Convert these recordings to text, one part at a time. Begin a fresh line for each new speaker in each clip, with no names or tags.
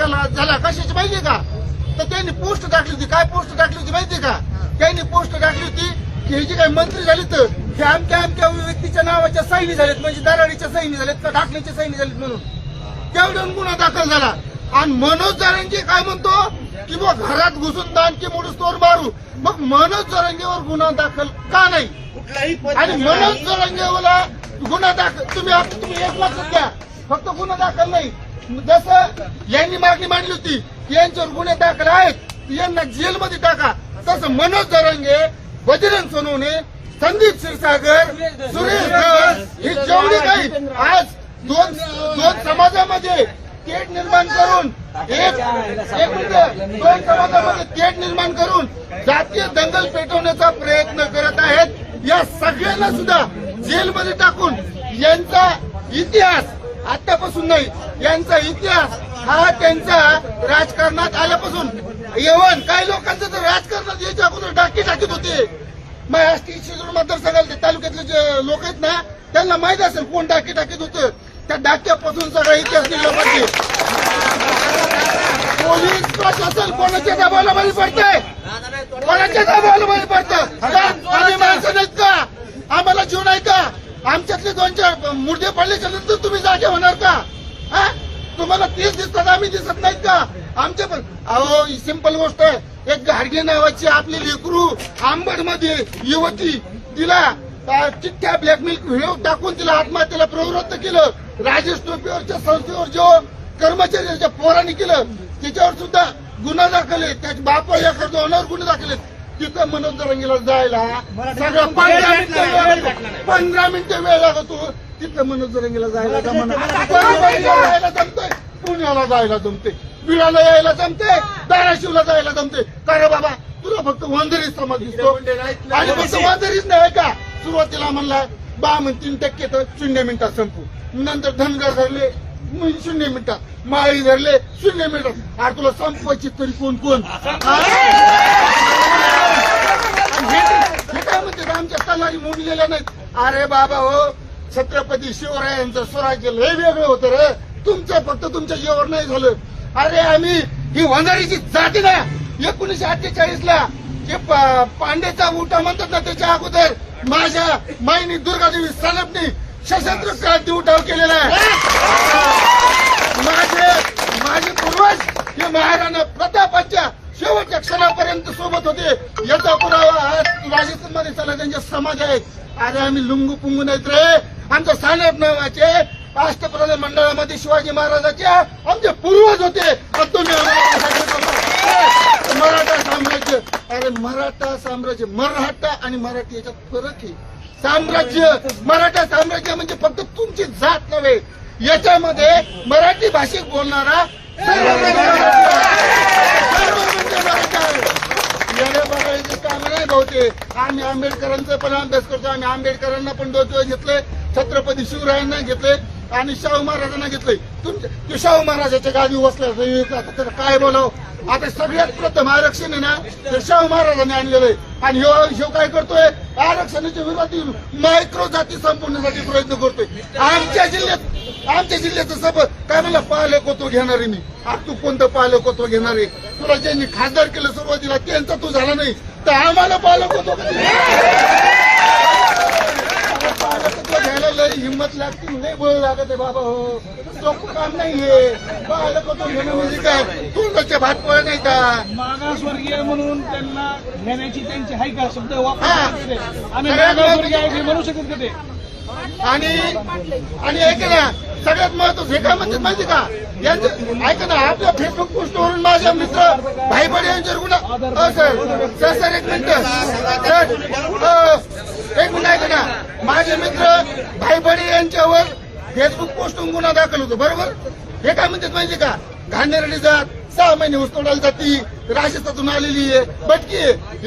दाखल झाला. कशाची माहितीये का? तर त्यांनी पोस्ट टाकली होती. काय पोस्ट टाकली होती माहितीये का? त्यांनी पोस्ट टाकली होती की हे जे काही मंत्री झाले तर हे अमक्या अमक्या व्यक्तीच्या नावाच्या सैनी झालेत. म्हणजे दराडीच्या सैनी झालेत का ढाकणीच्या सैनी झालेत म्हणून. तेवढ्याहून गुन्हा दाखल झाला. आणि मनोज जरांगे काय म्हणतो? की मग घरात घुसून दानकी मोडूस तोर मारू. मग मनोज जरांगेवर गुन्हा दाखल का नाही?
कुठलाही
आणि मनोज जरांगेवाला गुन्हा दाखल तुम्ही तुम्ही एक लक्षात घ्या. फक्त गुन्हा दाखल नाही. जसं यांनी मागणी मांडली होती यांच्यावर गुन्हे दाखल आहेत यांना जेलमध्ये टाका. तसं मनोज जरांगे बजरंग सोनवणे संदीप क्षीरसागर सुरेश धस ही जेवढे काही आज दोन दोन समाजामध्ये तेढ निर्माण करून एक एक दोन समाजामध्ये तेढ निर्माण करून जातीय दंगल पेटवण्याचा प्रयत्न करत आहेत. या सगळ्यांना सुद्धा जेलमध्ये टाकून यांचा इतिहास आतापासून नाही यांचा इतिहास हा त्यांचा राजकारणात आल्यापासून. येवन काही लोकांचं तर राजकारणात याच्या अगोदर डाकी टाकीत होते. महाराष्ट्र शिरूर मतदारसंघात तालुक्यातले जे लोक आहेत ना त्यांना माहीत असेल कोण डाकी टाकीत होतं. त्या डाक्यापासून सगळा इतिहास दिला पाहिजे. पोलीस प्रशासन कोणाच्या दाबाला बळी पडतंय? कोणाच्या दाबाला बळी पडतं का? आम्ही माणसं नाहीत का? आम्हाला जीव नाही का? आमच्यातले दोन चार मुर्दे पडल्याच्या नंतर तुम्ही जागे होणार का हा? तुम्हाला तेच दिसतात आम्ही दिसत नाहीत का? आमच्या पण अहो सिंपल गोष्ट आहे. एक गाडगे नावाची आपली लेकरू आंबडमध्ये युवती तिला चिठ्ठ्या ब्लॅकमेल व्हिडिओ टाकून तिला आत्महत्येला प्रवृत्त केलं. राजेश टोपीवरच्या संस्थेवर जो कर्मचाऱ्याच्या पोरांनी केलं त्याच्यावर सुद्धा गुन्हा दाखल आहे. त्याच्या बाप या कर्जावर गुन्हे दाखल आहेत. तिथं मनोज दरंगीला जायला सगळं पंधरा मिनिटं वेळ पंधरा मिनिटं वेळ लागतो. तिथं मनोज दरंगीला जायला जमतंय. पुण्याला जायला जमते बिळाला यायला जमते धाराशिवला जायला जमते. का रे बाबा? तुला फक्त वंदरीच समाज दिसतो. आणि फक्त वंदरीच नाही का सुरुवातीला म्हणला बा म्हण तीन टक्के तर शून्य मिनिटात संपू. नंतर धनगर धरले शून्य मिनिटात. माळी धरले शून्य मिनिटात. अरे तुला संपवायची तरी कोण कोण? हे. हे? काय म्हणते आमच्या तलारी मोडलेल्या नाहीत. अरे बाबा हो छत्रपती शिवरायांचं स्वराज्य लय वेगळं होतं रे. तुमचं फक्त तुमच्या जीवावर नाही झालं. अरे आम्ही ही वंजारीची जाती ना एकोणीशे अठ्ठेचाळीस ला जे पांडेचा उठा म्हणतात ना त्याच्या अगोदर माझ्या माईनी दुर्गादेवी सलपनी सशस्त्र क्रांती उठाव केलेला आहे. माझे माझे पूर्वज हे महाराणा प्रतापाच्या शेवटच्या क्षणापर्यंत सोबत होते. याचा पुरावा आज राजस्थानमध्ये चला त्यांचे समाज आहेत अरे आम्ही लुंगू पुंगू नाहीत रे. आमचं सानप नावाचे राष्ट्रप्रधान मंडळामध्ये शिवाजी महाराजाचे आमचे पूर्वज होते. तुम्ही मराठा साम्राज्य अरे मराठा साम्राज्य मराठा आणि मराठी याच्यात फरक आहे. साम्राज्य मराठा साम्राज्य म्हणजे फक्त तुमची जात नव्हे. याच्यामध्ये मराठी भाषिक बोलणारा सर्व म्हणजे आम्ही आंबेडकरांचा पण अभ्यास करतो. आम्ही आंबेडकरांना पण दोन दिवस घेतले छत्रपती शिवरायांना घेतले आणि शाहू महाराजांना घेतलंय. तुमच्या शाहू महाराजाच्या गादी वसल्या तर काय बोलावं? आता सगळ्यात प्रथम आरक्षण आहे ना ते शाहू महाराजांनी आणलेलं आहे. आणि ह्यो ह्यो काय करतोय? आरक्षणाच्या विरोधात मायक्रो जाती संपवण्यासाठी प्रयत्न करतोय. आमच्या जिल्ह्यात आमच्या जिल्ह्याचं सब काय म्हणलं पालकत्व घेणार आहे मी. आज तू कोणतं पालकत्व घेणार आहे? तुला ज्यांनी खासदार केलं सुरुवातीला त्यांचा तू झाला नाही. तर आम्हाला पालकत्व लय हिंमत लागते लय बळ लागत आहे बाबा हो. सोपं काम नाहीये. पालकत्व घेणं म्हणजे काय तोंडाचे भात पोळ नाही का?
मागासवर्गीय म्हणून त्यांना घेण्याची त्यांची हाय का शब्द. वापर आम्ही मागासवर्गीय आहे हे म्हणू शकत का ते?
आणि आणि ऐक ना सगळ्यात महत्वाचं हे काय म्हणतात माहिती का? यांचं ऐका ना आपल्या फेसबुक पोस्टवरून माझ्या मित्र भाई बडे यांच्यावर गुन्हा सर सर सर एक मिनिट सर एक मिनिट ऐका ना माझे मित्र भाई बडे यांच्यावर फेसबुक पोस्टवरून गुन्हा दाखल होतो बरोबर? हे काय म्हणतात माहिती का? घाणेरडी जात सहा महिने उस्तोडायला जाती. राजस्थातून आलेली आहे. भटकी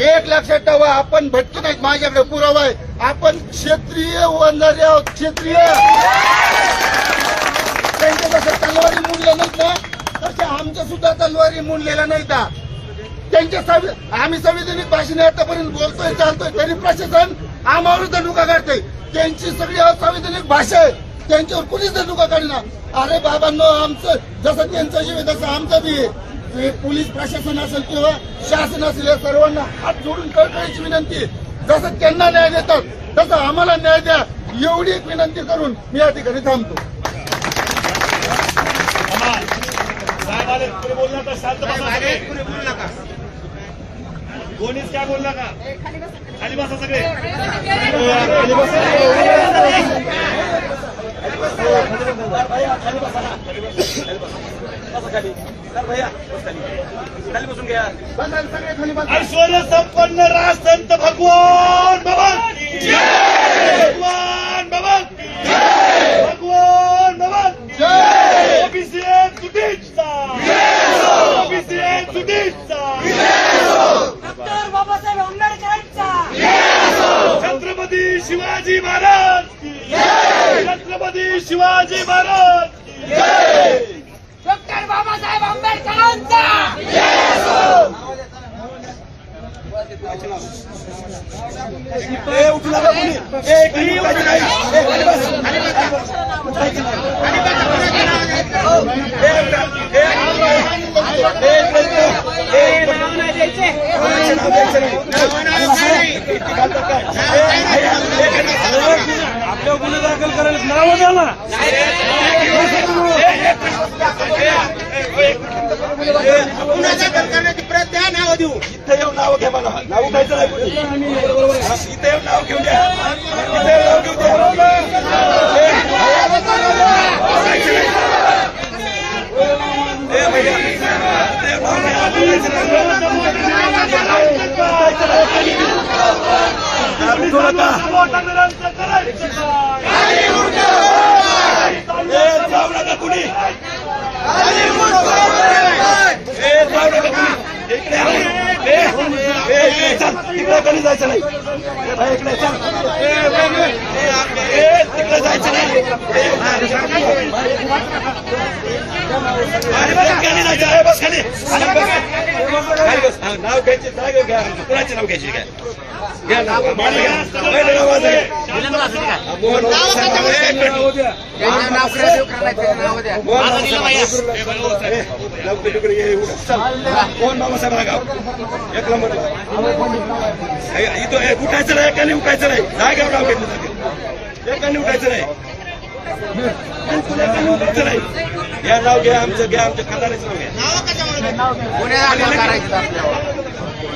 एक लक्षात ठेवा आपण भटकी नाहीत. माझ्याकडे पुरावा आहे. आपण क्षेत्रीय वंजारी आहोत. क्षेत्रीय. त्यांच्या जसं तलवारी मुडल्या नाहीत ना तशा आमच्या सुद्धा तलवारी मुडलेल्या नाहीत. त्यांच्या संवि- आम्ही संविधानिक भाषेने आतापर्यंत बोलतोय चालतोय तरी प्रशासन आम्हावर धनुका काढतोय त्यांची सगळी असंविधानिक भाषा आहे. त्यांच्यावर कुणीच धनुका काढला अरे बाबांनो आमचं जसं त्यांचं जीव आहे तसं आमचं बी आहे. पोलीस प्रशासन असेल किंवा शासन असेल या सर्वांना हात जोडून कळकळीची विनंती आहे. जसं त्यांना न्याय देतात तसं आम्हाला न्याय द्या. एवढी एक विनंती करून मी या ठिकाणी थांबतो.
कोणीच काय बोलला का खाली बसा. सगळे. ऐश्वर बसा
बसा सगळे खाली बसा.
ऐश्वर्य संपन्न राजसंत भगवान भवन भगवान भवन भगवान भवन
जय
ओबीसी सुटीचा ओबीसी सुटीचा
बाबासाहेब आंबेडकरांचा
छत्रपती शिवाजी महाराज की छत्रपती शिवाजी महाराज की
डॉक्टर बाबासाहेब आंबेडकरांचा
आपल्या गुन्हे दाखल करायला नाव द्या ना त्या नाव देऊ इथं येऊन नाव घ्या मला. नाव घ्यायचं नाही कोणी. इथं येऊन नाव घेऊन द्या. इथं येऊन नाव घेऊन द्या. ए, भैया, इथं कुणी. ए, जाऊ नका कुणी. इकडे या. ए, ए, इकडे चल. तिकडे कोणी जायचं नाही ए, भाई, इकडे चल. ए, ए, ए, ए, तिकडे जायचं नाही ए, अरे बस खाली जायचं आहे, बस खाली खाली बस. खाली बस. हा, नाव घ्यायचे जागा घ्या कुणाचे नाव घ्यायचे घ्या घ्या नाव. माझं घ्या. मोहन बाबासाहेब हा गाव? एक नंबर. इथं उठायचं नाही एकाने उठायचं नाही. जागेवर नाव घेतलं जाते. एकाने उठायचं नाही. या नाव घ्या आमचं घ्या आमच्या खानदाराचं नाव घ्या.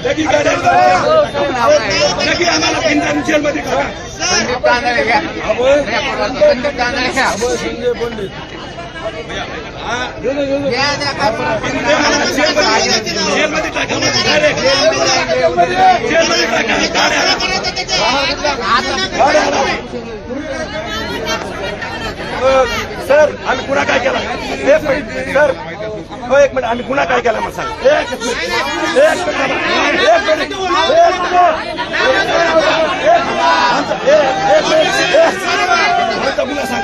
लगी लगी आम्हाला बिंदान जेलमध्ये टाका हा. बिंदे आम्हाला जेलमध्ये जेलमध्ये टाका. डायरेक्ट जेलमध्ये टाका. आणा. अ, सर आम्ही गुन्हा काय केला एक मिनिट सर एक मिनिट आम्ही गुन्हा काय केला मग सांग एक मिनिट सांग